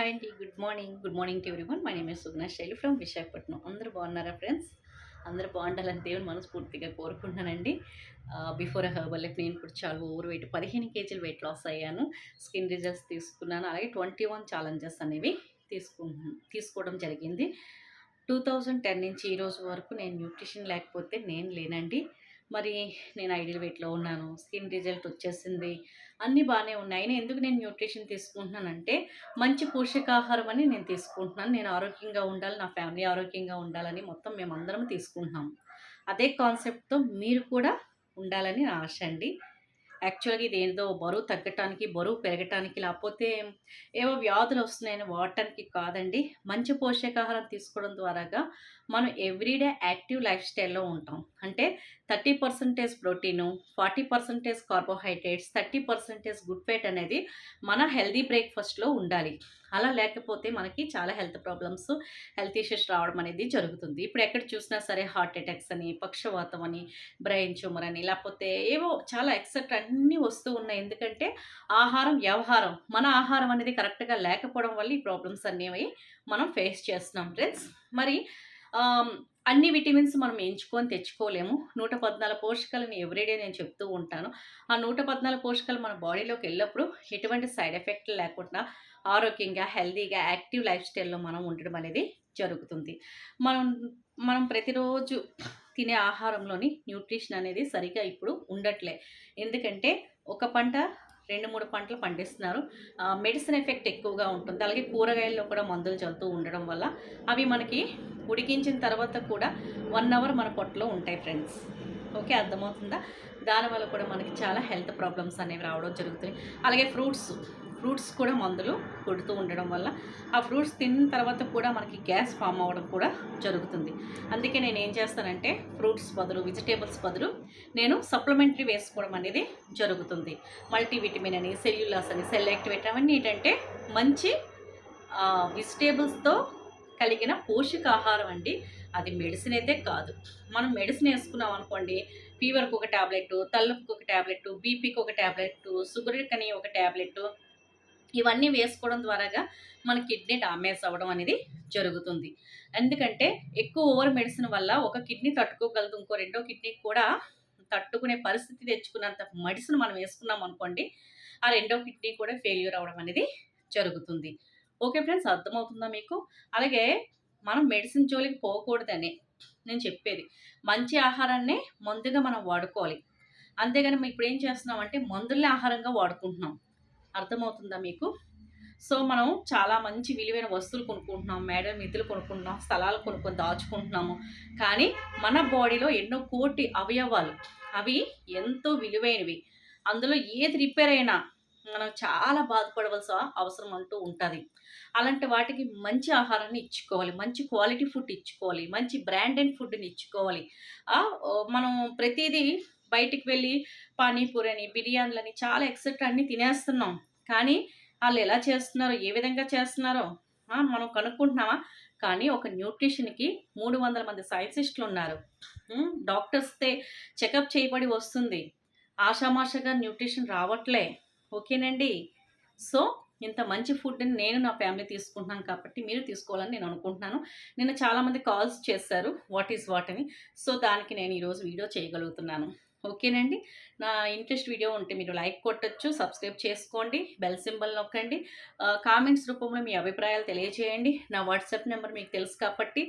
Hi అండి good morning good morning to everyone my name is Sugna Shaili from Visakhapatnam అందరూ బాగున్నారా friends అందరూ బాగుండాలని దేవుని మనస్ఫూర్తిగా కోరుకుంటున్నానండి. బిఫోర్ హెర్బల్ లైఫ్ నేను కూడా చాలా ఓవర్ వెయిట్ పదిహేను కేజీలు వెయిట్ లాస్ అయ్యాను. స్కిన్ రిజల్ట్స్ తీసుకున్నాను. అలాగే ట్వంటీ వన్ ఛాలెంజెస్ అనేవి తీసుకు తీసుకోవడం జరిగింది. టూ థౌజండ్ టెన్ నుంచి ఈ రోజు వరకు నేను న్యూట్రిషన్ లేకపోతే నేను లేనండి. మరి నేను ఐడియల్ వెయిట్లో ఉన్నాను స్కిన్ రిజల్ట్ వచ్చేసింది అన్నీ బాగానే ఉన్నాయి. అయినా ఎందుకు నేను న్యూట్రిషన్ తీసుకుంటున్నానంటే మంచి పోషకాహారం అని నేను తీసుకుంటున్నాను. నేను ఆరోగ్యంగా ఉండాలి నా ఫ్యామిలీ ఆరోగ్యంగా ఉండాలని మొత్తం మేమందరం తీసుకుంటున్నాం. అదే కాన్సెప్ట్తో మీరు కూడా ఉండాలని నా ఆశ అండి. యాక్చువల్గా ఇది ఏదో బరువు తగ్గటానికి బరువు పెరగటానికి లేకపోతే ఏవో వ్యాధులు వస్తున్నాయని వాడటానికి కాదండి. మంచి పోషకాహారం తీసుకోవడం ద్వారాగా మనం ఎవ్రీడే యాక్టివ్ లైఫ్ స్టైల్లో ఉంటాం. అంటే thirty percentage protein forty percentage carbohydrates thirty percentage good fat అనేది మన హెల్దీ బ్రేక్ఫాస్ట్లో ఉండాలి. అలా లేకపోతే మనకి చాలా హెల్త్ ప్రాబ్లమ్స్ హెల్త్ ఇష్యూస్ రావడం అనేది జరుగుతుంది. ఇప్పుడు ఎక్కడ చూసినా సరే హార్ట్ అటాక్స్ అని పక్షవాతం అని బ్రెయిన్ ట్యూమర్ అని లేకపోతే ఏవో చాలా ఎక్సెట్రా అన్నీ వస్తూ ఉన్నాయి. ఎందుకంటే ఆహారం వ్యవహారం మన ఆహారం అనేది కరెక్ట్గా లేకపోవడం వల్ల ఈ ప్రాబ్లమ్స్ అనేవి మనం ఫేస్ చేస్తున్నాం. ఫ్రెండ్స్ మరి అన్ని విటమిన్స్ మనం ఎంచుకొని తెచ్చుకోలేము. నూట పద్నాలుగు పోషకాలని ఎవ్రీడే నేను చెప్తూ ఉంటాను. ఆ నూట పద్నాలుగు పోషకాలు మన బాడీలోకి వెళ్ళినప్పుడు ఎటువంటి సైడ్ ఎఫెక్ట్ లేకుండా ఆరోగ్యంగా హెల్తీగా యాక్టివ్ లైఫ్ స్టైల్లో మనం ఉండడం అనేది జరుగుతుంది. మనం మనం ప్రతిరోజు తినే ఆహారంలోని న్యూట్రిషన్ అనేది సరిగా ఇప్పుడు ఉండట్లే. ఎందుకంటే ఒక పంట రెండు మూడు పంటలు పండిస్తున్నారు. మెడిసిన్ ఎఫెక్ట్ ఎక్కువగా ఉంటుంది. అలాగే కూరగాయల్లో కూడా మందులు చల్లుతూ ఉండడం వల్ల అవి మనకి ఉడికించిన తర్వాత కూడా వన్ అవర్ మన పొట్టలో ఉంటాయి ఫ్రెండ్స్. ఓకే అర్థమవుతుందా? దానివల్ల కూడా మనకి చాలా హెల్త్ ప్రాబ్లమ్స్ అనేవి రావడం జరుగుతుంది. అలాగే ఫ్రూట్స్. ఫ్రూట్స్ కూడా మందులు కొడుతూ ఉండడం వల్ల ఆ ఫ్రూట్స్ తిన్న తర్వాత కూడా మనకి గ్యాస్ ఫామ్ అవ్వడం కూడా జరుగుతుంది. అందుకే నేను ఏం చేస్తానంటే ఫ్రూట్స్ బదులు వెజిటేబుల్స్ బదులు నేను సప్లిమెంటరీ వేసుకోవడం అనేది జరుగుతుంది. మల్టీవిటమిన్ అని సెల్యులాస్ అని సెల్ యాక్టివేట్ అవన్నీ ఏంటంటే మంచి వెజిటేబుల్స్తో కలిగిన పోషకాహారం అండి. అది మెడిసిన్ అయితే కాదు. మనం మెడిసిన్ వేసుకున్నాం అనుకోండి ఫీవర్కి ఒక ట్యాబ్లెట్ తలనొప్పికి ఒక ట్యాబ్లెట్ బీపీకి ఒక ట్యాబ్లెట్ షుగర్కి ఒక ట్యాబ్లెట్ ఇవన్నీ వేసుకోవడం ద్వారాగా మన కిడ్నీ డామేజ్ అవ్వడం అనేది జరుగుతుంది. ఎందుకంటే ఎక్కువ ఓవర్ మెడిసిన్ వల్ల ఒక కిడ్నీ తట్టుకోగలదు ఇంకో రెండో కిడ్నీ కూడా తట్టుకునే పరిస్థితి తెచ్చుకున్నంత మెడిసిన్ మనం వేసుకున్నాం అనుకోండి ఆ రెండో కిడ్నీ కూడా ఫెయిల్యూర్ అవ్వడం అనేది జరుగుతుంది. ఓకే ఫ్రెండ్స్ అర్థమవుతుందా మీకు? అలాగే మనం మెడిసిన్ జోలికి పోకూడదని నేను చెప్పేది. మంచి ఆహారాన్ని ముందుగా మనం వాడుకోవాలి. అంతేగాని ఇప్పుడు ఏం చేస్తున్నాం అంటే మందుల్ని ఆహారంగా వాడుకుంటున్నాం. అర్థమవుతుందా మీకు? సో మనం చాలా మంచి విలువైన వస్తువులు కొనుక్కుంటున్నాం మేడం మిత్రులు కొనుక్కుంటున్నాం స్థలాలు కొనుక్కొని దాచుకుంటున్నాము. కానీ మన బాడీలో ఎన్నో కోటి అవయవాలు. అవి ఎంతో విలువైనవి. అందులో ఏది రిపేర్ అయినా మనం చాలా బాధపడవలసిన అవసరం అంటూ ఉంటుంది. అలాంటి వాటికి మంచి ఆహారాన్ని ఇచ్చుకోవాలి మంచి క్వాలిటీ ఫుడ్ ఇచ్చుకోవాలి మంచి బ్రాండెడ్ ఫుడ్ని ఇచ్చుకోవాలి. మనం ప్రతిదీ బయటికి వెళ్ళి పానీపూరి అని బిర్యానీలని చాలా ఎక్సెట్రా అన్ని తినేస్తున్నాం. కానీ వాళ్ళు ఎలా చేస్తున్నారో ఏ విధంగా చేస్తున్నారో మనం కనుక్కుంటున్నామా? కానీ ఒక న్యూట్రిషన్కి మూడు వందల మంది సైంటిస్టులు ఉన్నారు. డాక్టర్స్తే చెకప్ చేయబడి వస్తుంది. ఆషామాషగా న్యూట్రిషన్ రావట్లే. ఓకేనండి? సో ఇంత మంచి ఫుడ్ని నేను నా ఫ్యామిలీ తీసుకుంటున్నాను కాబట్టి మీరు తీసుకోవాలని నేను అనుకుంటున్నాను. నిన్న చాలామంది కాల్స్ చేశారు వాట్ ఈజ్ వాట్ అని. సో దానికి నేను ఈరోజు వీడియో చేయగలుగుతున్నాను. ఓకేనండి. నా ఇంట్రెస్ట్ వీడియో ఉంటే మీరు లైక్ కొట్టచ్చు సబ్స్క్రైబ్ చేసుకోండి బెల్ సింబల్ నొక్కండి. కామెంట్స్ రూపంలో మీ అభిప్రాయాలు తెలియజేయండి. నా వాట్సాప్ నెంబర్ మీకు తెలుసు కాబట్టి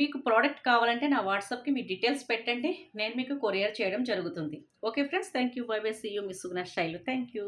మీకు ప్రోడక్ట్ కావాలంటే నా వాట్సాప్కి మీ డీటెయిల్స్ పెట్టండి. నేను మీకు కొరియర్ చేయడం జరుగుతుంది. Okay friends thank you bye bye. See you miss Sugna style thank you